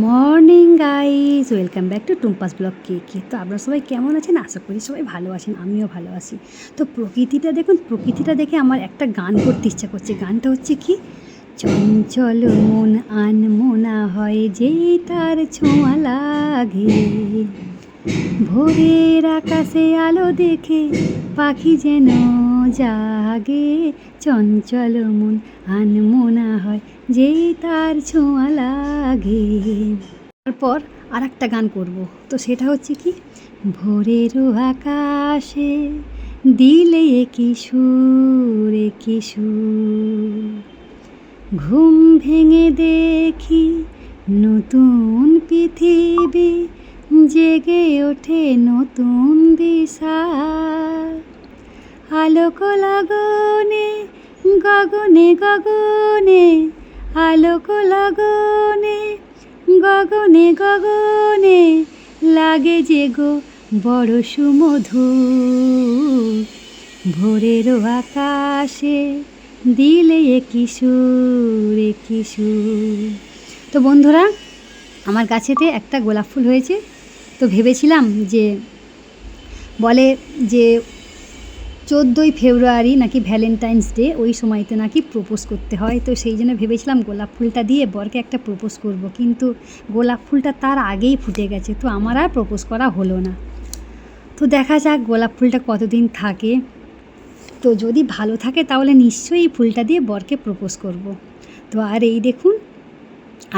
Morning guys welcome back to Tumpa's blog কে কে তো আপনারা সবাই কেমন আছেন? আশা করি সবাই ভালো আছেন, আমিও ভালো আছি। তো প্রকৃতিটা দেখুন, প্রকৃতিটা দেখে আমার একটা গান করতে ইচ্ছা করছে। গানটা হচ্ছে কি? চঞ্চল মন আনমোনা হয় যে তার ছোঁয়া লাগে। ভোরের আকাশে আলো দেখে পাখি যেন জাগে। চঞ্চল মন আনমোনা হয় যেই তার ছোঁয়া লাগে। তারপর আর একটা গান করব, তো সেটা হচ্ছে কি? ভোরেরও আকাশে দিলে কি সুর কি সুর? ঘুম ভেঙে দেখি নতুন পৃথিবী জেগে ওঠে নতুন দিশা। আলোক লগনে, গগনে গগনে, আলোক লগনে, গগনে গগনে, লাগে যে গো বড় সুমধুর ভোরেরও আকাশে দিলে কিশোর কিশোর। তো বন্ধুরা, আমার গাছেতে একটা গোলাপ ফুল হয়েছে। তো ভেবেছিলাম যে বলে যে চোদ্দোই ফেব্রুয়ারি নাকি ভ্যালেন্টাইন্স ডে, ওই সময়তে নাকি প্রপোজ করতে হয়। তো সেই জন্য ভেবেছিলাম গোলাপ ফুলটা দিয়ে বরকে একটা প্রপোজ করব, কিন্তু গোলাপ ফুলটা তার আগেই ফুটে গেছে, তো আমার আর প্রপোজ করা হলো না। তো দেখা যাক গোলাপ ফুলটা কতদিন থাকে। তো যদি ভালো থাকে তাহলে নিশ্চয়ই ফুলটা দিয়ে বরকে প্রপোজ করব। তো আর এই দেখুন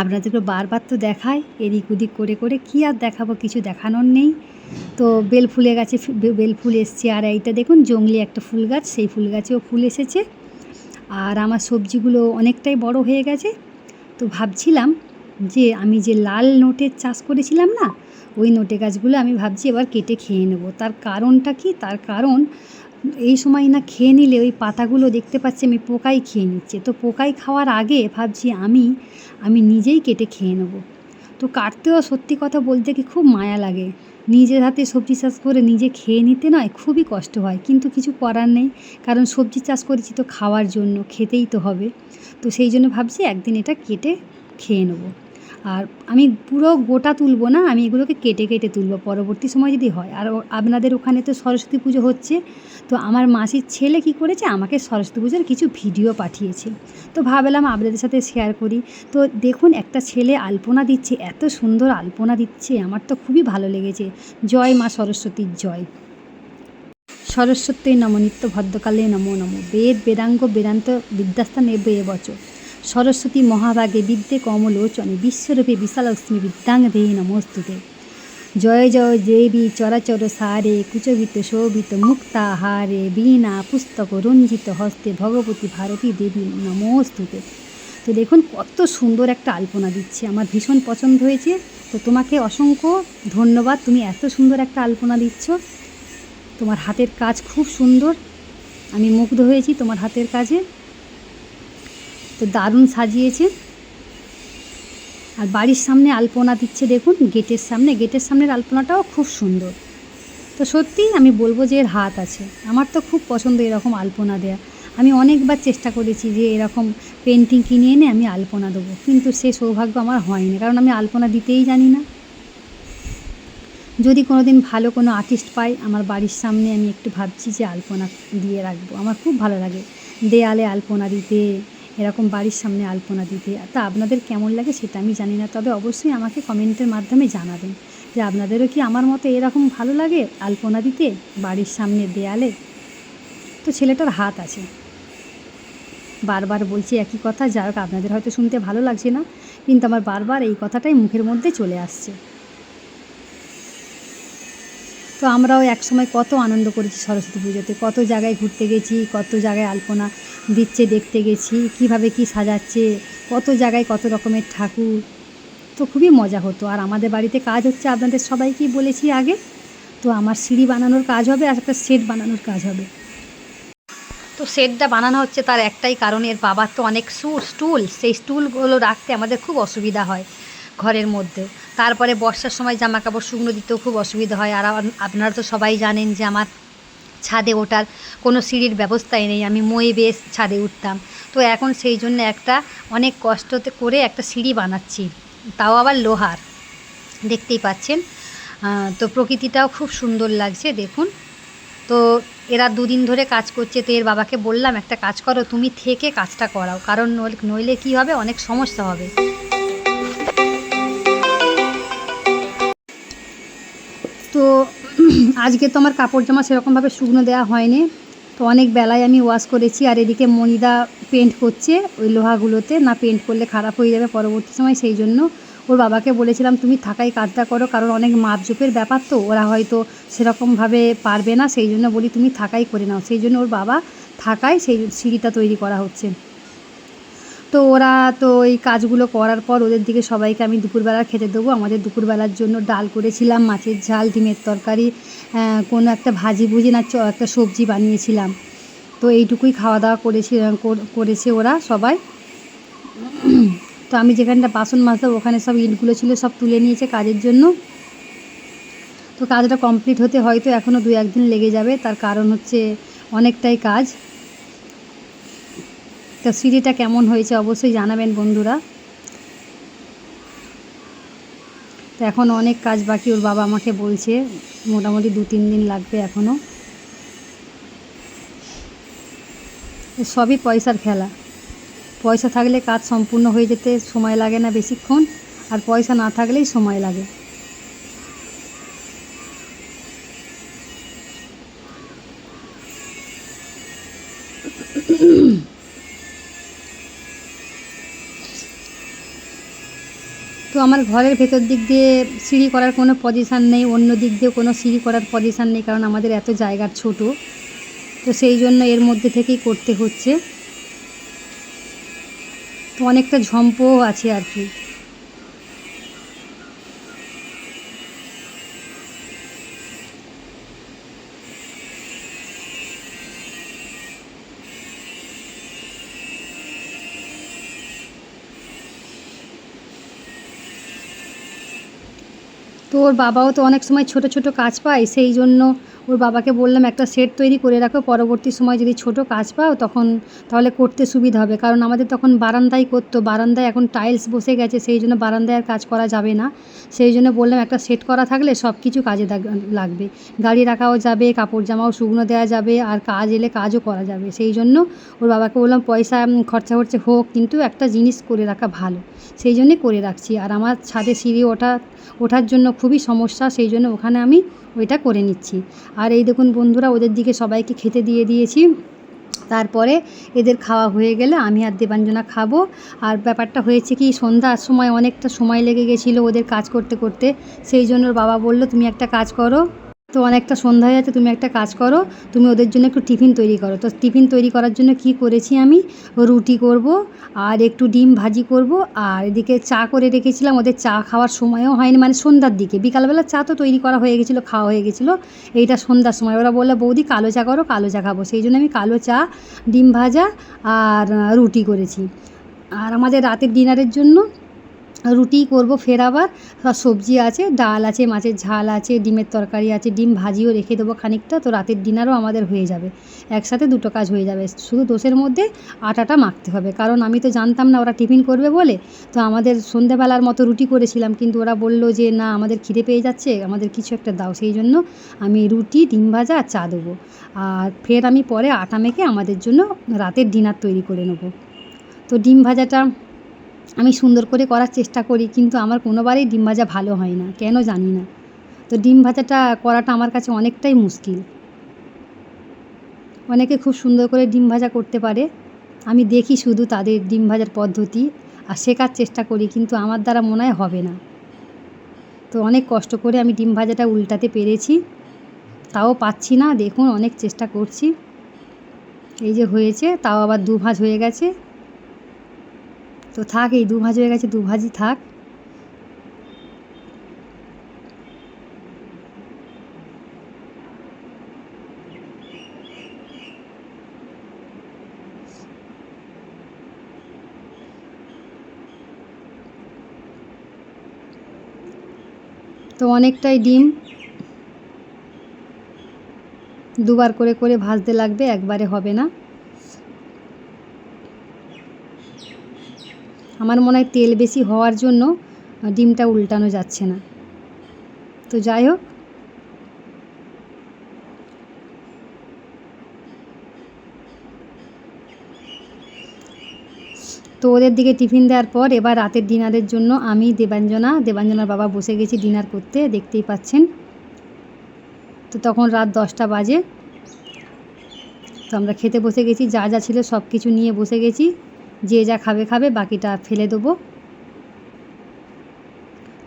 আপনাদেরকে বারবার তো দেখায় এদিক ওদিক করে করে কী আর দেখাবো, কিছু দেখানোর নেই। তো বেল ফুলে গাছে বেল ফুল এসছে। আর এইটা দেখুন, জংলি একটা ফুল গাছ, সেই ফুল গাছেও ফুল এসেছে। আর আমার সবজিগুলো অনেকটাই বড় হয়ে গেছে। তো ভাবছিলাম যে, আমি যে লাল নোটের চাষ করেছিলাম না, ওই নোটে গাছগুলো আমি ভাবছি এবার কেটে খেয়ে নেব। তার কারণটা কি? তার কারণ এই সময় না খেয়ে নিলে ওই পাতাগুলো দেখতে পাচ্ছি আমি পোকাই খেয়ে নিচ্ছে। তো পোকাই খাওয়ার আগে ভাবছি আমি আমি নিজেই কেটে খেয়ে নেব। তো কাটতেও সত্যি কথা বলতে কি খুব মায়া লাগে। নিজের হাতে সবজি চাষ করে নিজে খেয়ে নিতে নয়, খুবই কষ্ট হয়। কিন্তু কিছু করার নেই, কারণ সবজি চাষ করেছি তো খাওয়ার জন্য, খেতেই তো হবে। তো সেই জন্য ভাবছি একদিন এটা কেটে খেয়ে নেব। আর আমি পুরো গোটা তুলবো না, আমি এগুলোকে কেটে কেটে তুলবো। পরবর্তী সময় যদি হয়, আর আপনাদের ওখানে তো সরস্বতী পুজো হচ্ছে, তো আমার মাসির ছেলে কি করেছে, আমাকে সরস্বতী পুজোর কিছু ভিডিও পাঠিয়েছে। তো ভাবলাম আপনাদের সাথে শেয়ার করি। তো দেখুন, একটা ছেলে আলপনা দিচ্ছে, এত সুন্দর আলপনা দিচ্ছে, আমার তো খুবই ভালো লেগেছে। জয় মা সরস্বতীর জয়। সরস্বতী নম নিত্য ভদ্রকালে নমো নমো। বেদ, বেদাঙ্গ, বেদান্ত বিদ্যাস্থানে বে বচ সরস্বতী মহাভাগে বিদ্যে কমলোচনে বিশ্বরূপে বিশালক্ষ্মী বিদ্যাং দেহে নমস্তুতে। জয় জয় দেবী চরাচর সারে, কুচবিত, শোভিত মুক্তাহারে বীণা, পুস্তক, রঞ্জিত হস্তে, ভগবতী ভারতী দেবী নমস্তুতে। তো দেখুন, কত সুন্দর একটা আলপনা দিচ্ছে। আমার ভীষণ পছন্দ হয়েছে। তো তোমাকে অসংখ্য ধন্যবাদ। তুমি এত সুন্দর একটা আলপনা দিচ্ছ। তোমার হাতের কাজ খুব সুন্দর। আমি মুগ্ধ হয়েছি তোমার হাতের কাজে। তো দারুণ সাজিয়েছে। আর বাড়ির সামনে আলপনা দিচ্ছে দেখুন, গেটের সামনে। গেটের সামনের আলপনাটাও খুব সুন্দর। তো সত্যিই আমি বলব যে এর হাত আছে। আমার তো খুব পছন্দ এরকম আলপনা দেয়া। আমি অনেকবার চেষ্টা করেছি যে এরকম পেন্টিং কিনে এনে আমি আলপনা দেবো, কিন্তু সে সৌভাগ্য আমার হয়নি, কারণ আমি আলপনা দিতেই জানি না। যদি কোনো দিন ভালো কোনো আর্টিস্ট পাই, আমার বাড়ির সামনে আমি একটু ভাবছি যে আলপনা দিয়ে রাখব। আমার খুব ভালো লাগে দেয়ালে আলপনা দিতে। এরকম বাড়ির সামনে আলপনা দিতে। তা আপনাদের কেমন লাগে সেটা আমি জানি না, তবে অবশ্যই আমাকে কমেন্টের মাধ্যমে জানাবেন যে আপনাদেরও কি আমার মতো এরকম ভালো লাগে আলপনা দিতে বাড়ির সামনে দেয়ালে? তো ছেলেটার হাত আছে। বারবার বলছি একই কথা হোক আপনাদের হয়তো শুনতে ভালো লাগছে না, কিন্তু আমার বারবার এই কথাটাই মুখের মধ্যে চলে আসছে। তো আমরাও একসময় কত আনন্দ করেছি সরস্বতী পুজোতে, কত জায়গায় ঘুরতে গেছি, কত জায়গায় আলপনা দিচ্ছে, দেখতে গেছি, কীভাবে কি সাজাচ্ছে, কত জায়গায় কত রকমের ঠাকুর। তো খুবই মজা হতো। আর আমাদের বাড়িতে কাজ হচ্ছে, আপনাদের সবাইকেই বলেছি আগে। তো আমার সিঁড়ি বানানোর কাজ হবে, আর একটা সেট বানানোর কাজ হবে। তো সেটটা বানানো হচ্ছে তার একটাই কারণ, এর বাবার তো অনেক সু, স্টুল। সেই স্টুলগুলো রাখতে আমাদের খুব অসুবিধা হয় ঘরের মধ্যে। তারপরে বর্ষার সময় জামা কাপড় শুকনো দিতেও খুব অসুবিধা হয়। আর আপনারা তো সবাই জানেন যে আমার ছাদে ওঠার কোনো সিঁড়ির ব্যবস্থাই নেই। আমি মই বেশ ছাদে উঠতাম। তো এখন সেই জন্য একটা অনেক কষ্টতে করে একটা সিঁড়ি বানাচ্ছি। তাও আবার লোহার। দেখতেই পাচ্ছেন? তো প্রকৃতিটাও খুব সুন্দর লাগছে, দেখুন। তো এরা দুদিন ধরে কাজ করছে, তো এর বাবাকে বললাম, একটা কাজ করো, তুমি থেকে কাজটা করাও। কারণ নইলে- কি হবে? অনেক সমস্যা হবে। আজকে তো আমার কাপড় জামা সেরকমভাবে শুকনো দেওয়া হয়নি। তো অনেক বেলায় আমি ওয়াশ করেছি আর এদিকে মনিদা পেন্ট করছে ওই লোহাগুলোতে। না পেন্ট করলে খারাপ হয়ে যাবে পরবর্তী সময়, সেই জন্য ওর বাবাকে বলেছিলাম, তুমি থাকাই কাজটা করো, কারণ অনেক মাপজোপের ব্যাপার তো। ওরা হয়তো সেরকমভাবে পারবে না। সেই জন্য বলি, তুমি থাকাই করে নাও। সেই জন্য ওর বাবা থাকায় সেই সিঁড়িটা তৈরি করা হচ্ছে। তো ওরা তো এই কাজগুলো করার পর ওদের দিকে সবাইকে আমি দুপুরবেলা খেতে দেবো। আমাদের দুপুরবেলার জন্য ডাল করেছিলাম, মাছের ঝাল, ডিমের তরকারি কোনো একটা ভাজি ভুজি না একটা সবজি বানিয়েছিলাম। তো এইটুকুই খাওয়া দাওয়া করেছি কর- করেছে ওরা সবাই। তো আমি যেখানটা বাসন মাজতাম ওখানে সব ইটগুলো ছিল, সব তুলে নিয়েছে কাজের জন্য। তো কাজটা কমপ্লিট হতে হয়তো এখনও দু একদিন লেগে যাবে, তার কারণ হচ্ছে অনেকটাই কাজ। তো সিঁড়িটা কেমন হয়েছে অবশ্যই জানাবেন বন্ধুরা। তো এখন অনেক কাজ বাকি, ওর বাবা আমাকে বলছে, মোটামুটি দু তিন দিন লাগবে এখনও সবই পয়সার খেলা। পয়সা থাকলে কাজ সম্পূর্ণ হয়ে যেতে সময় লাগে না বেশিক্ষণ, আর পয়সা না থাকলেই সময় লাগে। আমার ঘরের ভেতর দিক দিয়ে সিঁড়ি করার কোনো পজিশান নেই, অন্য দিক দিয়ে কোনো সিঁড়ি করার পজিশান নেই, কারণ আমাদের এত জায়গার ছোট। তো সেই জন্য এর মধ্যে থেকেই করতে হচ্ছে। তো অনেকটা ঝম্পও আছে আর কি। তো ওর বাবাও তো অনেক সময় ছোট ছোট কাজ পায়, সেই জন্য ওর বাবাকে বললাম একটা সেট তৈরি করে রাখো, পরবর্তী সময় যদি ছোট কাজ পাও তখন তাহলে করতে সুবিধা হবে। কারণ আমাদের তখন বারান্দায় করতো, বারান্দায় এখন টাইলস বসে গেছে, সেই জন্য বারান্দায় আর কাজ করা যাবে না। সেই জন্য বললাম একটা সেট করা থাকলে সব কিছু কাজে লাগ- লাগবে। গাড়ি রাখাও যাবে কাপড় জামাও শুকনো দেওয়া যাবে, আর কাজ এলে কাজও করা যাবে। সেই জন্য ওর বাবাকে বললাম পয়সা খরচা খরচা হোক, কিন্তু একটা জিনিস করে রাখা ভালো। সেই জন্যে করে রাখছি। আর আমার ছাদে সিঁড়ি ওঠা, ওঠার জন্য খুবই সমস্যা, সেই জন্য ওখানে আমি ওইটা করে নিচ্ছি। আর এই দেখুন বন্ধুরা, ওদের দিকে সবাইকে খেতে দিয়ে দিয়েছি। তারপরে এদের খাওয়া হয়ে গেলে আমি আর দেবাঞ্জনা খাব। আর ব্যাপারটা হয়েছে কি, সন্ধ্যার সময় অনেকটা সময় লেগে গেছিল ওদের কাজ করতে করতে। সেই জন্য বাবা বলল, তুমি একটা কাজ করো তো অনেকটা সন্ধ্যা হয়ে যাচ্ছে তুমি একটা কাজ করো, তুমি ওদের জন্য একটু টিফিন তৈরি করো। তো টিফিন তৈরি করার জন্য কি করেছি আমি? রুটি করব, আর একটু ডিম ভাজি করব, আর এদিকে চা করে রেখেছিলাম, ওদের চা খাওয়ার সময়ও হয়নি মানে সন্ধ্যার দিকে। বিকালবেলা চা তো তৈরি করা হয়ে গেছিল, খাওয়া হয়ে গেছিল, এইটা সন্ধ্যার সময়। ওরা বলল, বৌদি, কালো চা করো, কালো চা খাব। সেই জন্য আমি কালো চা, ডিম ভাজা, আর রুটি করেছি। আর আমাদের রাতের ডিনারের জন্য রুটি করব, ফের আবার সব সবজি আছে, ডাল আছে, মাছের ঝাল আছে, ডিমের তরকারি আছে, ডিম ভাজিও রেখে দেবো খানিকটা, তো রাতের ডিনারও আমাদের হয়ে যাবে। একসাথে দুটো কাজ হয়ে যাবে। শুধু দোষের মধ্যে আটাটা মাখতে হবে, কারণ আমি তো জানতাম না ওরা টিফিন করবে বলে। তো আমাদের সন্ধেবেলার মতো রুটি করেছিলাম, কিন্তু ওরা বলল যে, না, আমাদের খিদে পেয়ে যাচ্ছে, আমাদের কিছু একটা দাও। সেই জন্য আমি রুটি, ডিম ভাজা আর চা দেবো। আর ফের আমি পরে আটা মেখে আমাদের জন্য রাতের ডিনার তৈরি করে নেব। তো ডিম ভাজাটা আমি সুন্দর করে করার চেষ্টা করি, কিন্তু আমার কোনোবারই ডিম ভাজা ভালো হয় না, কেন জানি না। তো ডিম ভাজাটা করাটা আমার কাছে অনেকটাই মুশকিল। অনেকে খুব সুন্দর করে ডিম ভাজা করতে পারে, আমি দেখি শুধু তাদের ডিম ভাজার পদ্ধতি আর শেখার চেষ্টা করি, কিন্তু আমার দ্বারা মনে হয় হবে না। তো অনেক কষ্ট করে আমি ডিম ভাজাটা উল্টাতে পেরেছি, তাও পাচ্ছি না, দেখুন অনেক চেষ্টা করছি। এই যে হয়েছে, তাও আবার দু ভাঁজ হয়ে গেছে। তো থাক, এই দু ভাঁজ হয়ে গেছে দু ভাজি থাক। তো অনেকটাই ডিম। দুবার করে করে ভাজতে লাগবে, একবারে হবে না। আমার মনে হয় তেল বেশি হওয়ার জন্য ডিমটা উল্টানো যাচ্ছে না। তো যাই হোক। তো ওদের দিকে টিফিন দেওয়ার পর এবার রাতের ডিনারের জন্য আমি দেবাঞ্জনা, দেবাঞ্জনার বাবা বসে গেছি ডিনার করতে, দেখতেই পাচ্ছেন। তো তখন রাত দশটা বাজে। তো আমরা খেতে বসে গেছি, যা যা ছিল সব কিছু নিয়ে বসে গেছি। যে যা খাবে খাবে, বাকিটা ফেলে দেবো।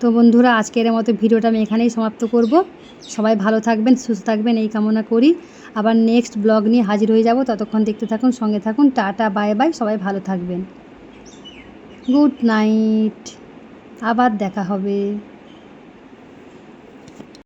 তো বন্ধুরা, আজকের মতো ভিডিওটা আমি এখানেই সমাপ্ত করব। সবাই ভালো থাকবেন, সুস্থ থাকবেন, এই কামনা করি। আবার নেক্সট ব্লগ নিয়ে হাজির হয়ে যাব। ততক্ষণ দেখতে থাকুন, সঙ্গে থাকুন। টাটা বাই বাই সবাই ভালো থাকবেন। গুড নাইট আবার দেখা হবে।